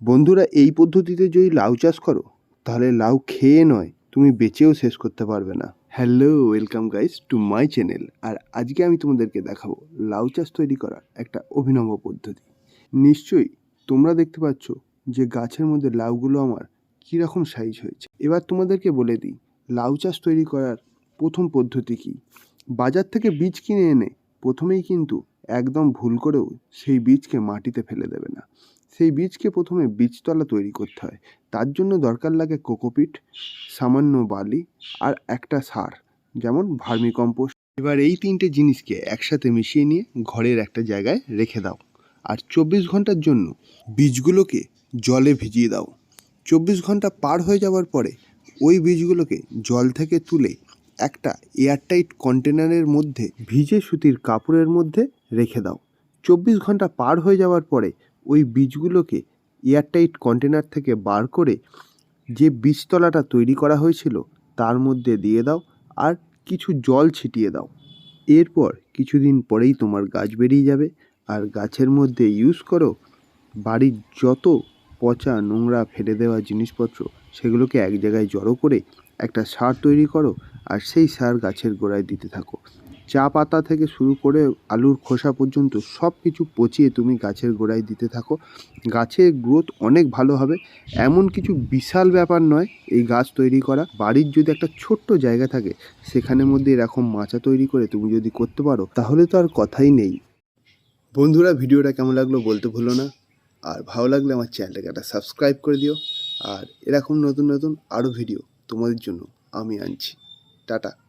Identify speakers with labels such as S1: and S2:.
S1: বন্ধুরা, এই পদ্ধতিতে যদি লাউ চাষ করো, তাহলে লাউ খেয়ে নয়, তুমি বেচেও শেষ করতে পারবে না। Hello welcome guys to my channel আর আজকে আমি তোমাদেরকে দেখাবো লাউ চাষ তৈরি করার একটা অভিনব পদ্ধতি। নিশ্চয়ই তোমরা দেখতে পাচ্ছ যে গাছের মধ্যে লাউগুলো আমার কীরকম সাইজ হয়েছে। এবার তোমাদেরকে বলে দিই, লাউ চাষ তৈরি করার প্রথম পদ্ধতি কী? বাজার থেকে বীজ কিনে এনে প্রথমেই কিন্তু একদম ভুল করেও সেই বীজকে মাটিতে ফেলে দেবে না। সেই বীজকে প্রথমে বীজতলা তৈরি করতে হয়। তার জন্য দরকার লাগে কোকোপিট, সামান্য বালি আর একটা সার, যেমন ভার্মি কম্পোস্ট এবার এই তিনটে জিনিসকে একসাথে মিশিয়ে নিয়ে ঘরের একটা জায়গায় রেখে দাও আর চব্বিশ ঘণ্টার জন্য বীজগুলোকে জলে ভিজিয়ে দাও। চব্বিশ ঘণ্টা পার হয়ে যাওয়ার পরে ওই বীজগুলোকে জল থেকে তুলে একটা এয়ারটাইট কন্টেনারের মধ্যে ভিজে সুতির কাপড়ের মধ্যে রেখে দাও। চব্বিশ ঘণ্টা পার হয়ে যাওয়ার পরে ওই বীজগুলোকে এয়ারটাইট কন্টেনার থেকে বার করে যে বীজতলাটা তৈরি করা হয়েছিল, তার মধ্যে দিয়ে দাও আর কিছু জল ছিটিয়ে দাও। এরপর কিছুদিন পরেই তোমার গাছ বেরিয়ে যাবে আর গাছের মধ্যে ইউজ করো বাড়ির যত পচা নোংরা ফেলে দেওয়া জিনিসপত্র, সেগুলোকে এক জায়গায় জড়ো করে একটা সার তৈরি করো আর সেই সার গাছের গোড়ায় দিতে থাকো। চা পাতা থেকে শুরু করে আলুর খোসা পর্যন্ত সব কিছু পচিয়ে তুমি গাছের গোড়ায় দিতে থাকো। গাছের গ্রোথ অনেক ভালো হবে। এমন কিছু বিশাল ব্যাপার নয়, এই গাছ তৈরি করা। বাড়ির যদি একটা ছোট্ট জায়গা থাকে, সেখানের মধ্যে এরকম মাচা তৈরি করে তুমি যদি করতে পারো, তাহলে তো আর কথাই নেই। বন্ধুরা, ভিডিওটা কেমন লাগল বলতে ভুলো না। আর ভালো লাগলে আমার চ্যানেলটাকে একটা সাবস্ক্রাইব করে দিও। আর এরকম নতুন নতুন আরও ভিডিও তোমাদের জন্য আমি আনছি। টাটা।